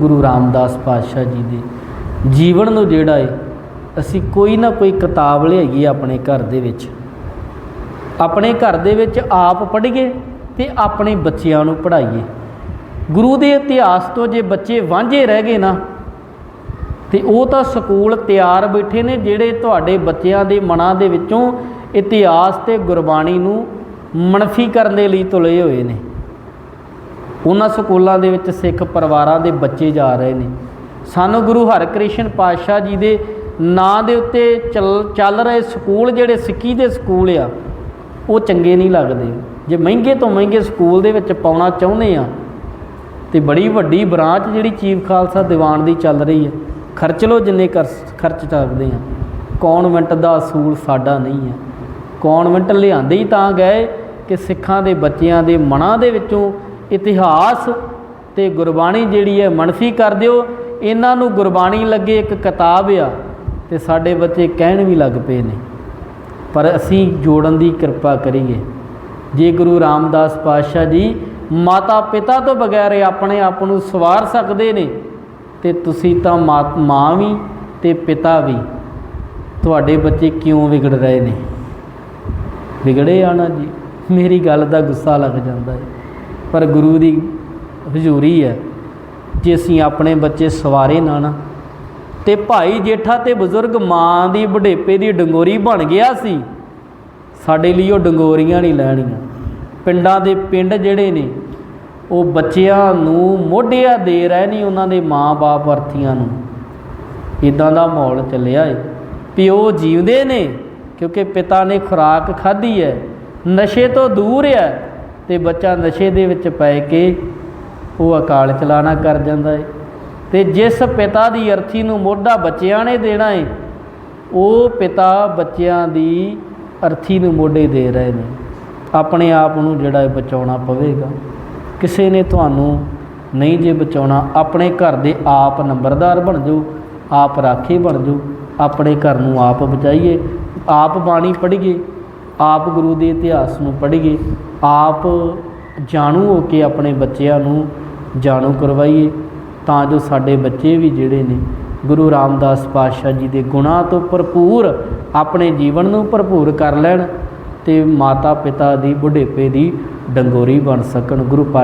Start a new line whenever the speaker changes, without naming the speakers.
ਗੁਰੂ ਰਾਮਦਾਸ ਪਾਤਸ਼ਾਹ ਜੀ ਦੇ ਜੀਵਨ ਨੂੰ ਜਿਹੜਾ ਹੈ ਅਸੀਂ ਕੋਈ ਨਾ ਕੋਈ ਕਿਤਾਬ ਲਿਆਈਏ ਆਪਣੇ ਘਰ ਦੇ ਵਿੱਚ। ਆਪਣੇ ਘਰ ਦੇ ਵਿੱਚ ਆਪ ਪੜ੍ਹੀਏ ਤੇ ਆਪਣੇ ਬੱਚਿਆਂ ਨੂੰ ਪੜ੍ਹਾਈਏ। ਗੁਰੂ ਦੇ ਇਤਿਹਾਸ ਤੋਂ ਜੇ ਬੱਚੇ ਵਾਂਝੇ ਰਹਿ ਗਏ ਨਾ, ਤੇ ਉਹ ਤਾਂ ਸਕੂਲ ਤਿਆਰ ਬੈਠੇ ਨੇ ਜਿਹੜੇ ਤੁਹਾਡੇ ਬੱਚਿਆਂ ਦੇ ਮਨਾਂ ਦੇ ਵਿੱਚੋਂ ਇਤਿਹਾਸ ਤੇ ਗੁਰਬਾਣੀ ਨੂੰ ਮਨਫੀ ਕਰਨ ਦੇ ਲਈ ਤੁਲੇ ਹੋਏ ਨੇ। ਉਹਨਾਂ ਸਕੂਲਾਂ ਦੇ ਵਿੱਚ ਸਿੱਖ ਪਰਿਵਾਰਾਂ ਦੇ ਬੱਚੇ ਜਾ ਰਹੇ ਨੇ। ਸਾਨੂੰ ਗੁਰੂ ਹਰਕ੍ਰਿਸ਼ਨ ਪਾਤਸ਼ਾਹ ਜੀ ਦੇ ਨਾਂ ਦੇ ਉੱਤੇ ਚੱਲ ਚੱਲ ਰਹੇ ਸਕੂਲ ਜਿਹੜੇ ਸਿੱਖੀ ਦੇ ਸਕੂਲ ਆ, ਉਹ ਚੰਗੇ ਨਹੀਂ ਲੱਗਦੇ। ਜੇ ਮਹਿੰਗੇ ਤੋਂ ਮਹਿੰਗੇ ਸਕੂਲ ਦੇ ਵਿੱਚ ਪਾਉਣਾ ਚਾਹੁੰਦੇ ਆ, ਤੇ ਬੜੀ ਵੱਡੀ ਬ੍ਰਾਂਚ ਜਿਹੜੀ ਚੀਫ ਖਾਲਸਾ ਦੀਵਾਨ ਦੀ ਚੱਲ ਰਹੀ ਹੈ, ਖਰਚ ਲਓ ਜਿੰਨੇ ਕਰ, ਖਰਚ ਸਕਦੇ ਆ। ਕੌਨਵੈਂਟ ਦਾ ਅਸੂਲ ਸਾਡਾ ਨਹੀਂ ਹੈ ਕੌਨਵੈਂਟ ਲਿਆਂਦੇ ਹੀ ਤਾਂ ਗਏ ਕਿ ਸਿੱਖਾਂ ਦੇ ਬੱਚਿਆਂ ਦੇ ਮਨਾਂ ਦੇ ਵਿੱਚੋਂ ਇਤਿਹਾਸ ਤੇ ਗੁਰਬਾਣੀ ਜਿਹੜੀ ਹੈ ਮਨਫੀ ਕਰ ਦਿਓ। ਇਹਨਾਂ ਨੂੰ ਗੁਰਬਾਣੀ ਲੱਗੇ ਇੱਕ ਕਿਤਾਬ ਆ ਤੇ ਸਾਡੇ ਬੱਚੇ ਕਹਿਣ ਵੀ ਲੱਗ ਪਏ ਨੇ। ਪਰ ਅਸੀਂ ਜੋੜਨ ਦੀ ਕਿਰਪਾ ਕਰੀਏ। ਜੇ ਗੁਰੂ ਰਾਮਦਾਸ ਪਾਤਸ਼ਾਹ ਜੀ ਮਾਤਾ ਪਿਤਾ ਤੋਂ ਬਗੈਰ ਆਪਣੇ ਆਪ ਨੂੰ ਸਵਾਰ ਸਕਦੇ ਨੇ, ਤੇ ਤੁਸੀਂ ਤਾਂ ਮਾਂ- ਮਾਂ ਵੀ ਤੇ ਪਿਤਾ ਵੀ, ਤੁਹਾਡੇ ਬੱਚੇ ਕਿਉਂ ਵਿਗੜ ਰਹੇ ਨੇ? ਵਿਗੜੇ ਆ ਨਾ ਜੀ? ਮੇਰੀ ਗੱਲ ਦਾ ਗੁੱਸਾ ਲੱਗ ਜਾਂਦਾ ਹੈ। ਪਰ ਗੁਰੂ ਦੀ ਹਜ਼ੂਰੀ ਹੈ ਜੇ ਅਸੀਂ ਆਪਣੇ ਬੱਚੇ ਸਵਾਰੇ ਨਾ ਨਾ, ਤੇ ਭਾਈ ਜੇਠਾ ਤੇ ਬਜ਼ੁਰਗ ਮਾਂ ਦੀ ਬੁਢੇਪੇ ਦੀ ਡੰਗੋਰੀ ਬਣ ਗਿਆ ਸੀ, ਸਾਡੇ ਲਈ ਉਹ ਡੰਗੋਰੀਆਂ ਨਹੀਂ ਲੈਣੀਆਂ। ਪਿੰਡਾਂ ਦੇ ਪਿੰਡ ਜਿਹੜੇ ਨੇ, ਉਹ ਬੱਚਿਆਂ ਨੂੰ ਮੋਢਿਆ ਦੇ ਰਹੇ ਨਹੀਂ ਉਹਨਾਂ ਦੇ ਮਾਂ-ਬਾਪ ਅਰਥੀਆਂ ਨੂੰ। ਇਦਾਂ ਦਾ ਮਾਹੌਲ ਚੱਲਿਆ ਏ। ਪਿਓ ਜੀਉਂਦੇ ਨੇ, ਕਿਉਂਕਿ ਪਿਤਾ ਨੇ ਖੁਰਾਕ ਖਾਧੀ ਹੈ, ਨਸ਼ੇ ਤੋਂ ਦੂਰ ਹੈ। ਤੇ ਬੱਚਾ ਨਸ਼ੇ ਦੇ ਵਿੱਚ ਪੈ ਕੇ ਉਹ ਅਕਾਲ ਚਲਾਣਾ ਕਰ ਜਾਂਦਾ ਹੈ ਤੇ ਜਿਸ ਪਿਤਾ ਦੀ ਅਰਥੀ ਨੂੰ ਮੋਢਾ ਬੱਚਿਆਂ ਨੇ ਦੇਣਾ ਏ, ਉਹ ਪਿਤਾ ਬੱਚਿਆਂ ਦੀ ਅਰਥੀ ਨੂੰ ਮੋਢੇ ਦੇ ਰਹੇ ਨੇ। ਆਪਣੇ ਆਪ ਨੂੰ ਜਿਹੜਾ ਇਹ ਬਚਾਉਣਾ ਪਵੇਗਾ। ਕਿਸੇ ਨੇ ਤੁਹਾਨੂੰ ਨਹੀਂ ਜੇ ਬਚਾਉਣਾ, ਆਪਣੇ ਘਰ ਦੇ ਆਪ ਨੰਬਰਦਾਰ ਬਣ ਜਾਓ, ਆਪ ਰਾਖੀ ਬਣ ਜਾਓ, ਆਪਣੇ ਘਰ ਨੂੰ ਆਪ ਬਚਾਈਏ। ਆਪ ਬਾਣੀ ਪੜ੍ਹੀਏ। ਆਪ ਗੁਰੂ ਦੇ ਇਤਿਹਾਸ ਨੂੰ ਪੜ੍ਹੀਏ, ਆਪ ਜਾਣੂ ਹੋ ਕੇ ਆਪਣੇ ਬੱਚਿਆਂ ਨੂੰ ਜਾਣੂ ਕਰਵਾਈਏ, ਤਾਂ ਜੋ ਸਾਡੇ ਬੱਚੇ ਵੀ ਜਿਹੜੇ ਨੇ, ਗੁਰੂ ਰਾਮਦਾਸ ਪਾਤਸ਼ਾਹ ਜੀ ਦੇ ਗੁਣਾਂ ਤੋਂ ਭਰਪੂਰ ਆਪਣੇ ਜੀਵਨ ਨੂੰ ਭਰਪੂਰ ਕਰ ਲੈਣ ਤੇ ਮਾਤਾ ਪਿਤਾ ਦੀ, ਬੁਢੇਪੇ ਦੀ ਡੰਗੋਰੀ ਬਣ ਸਕਣ, ਗੁਰੂ ਪਾ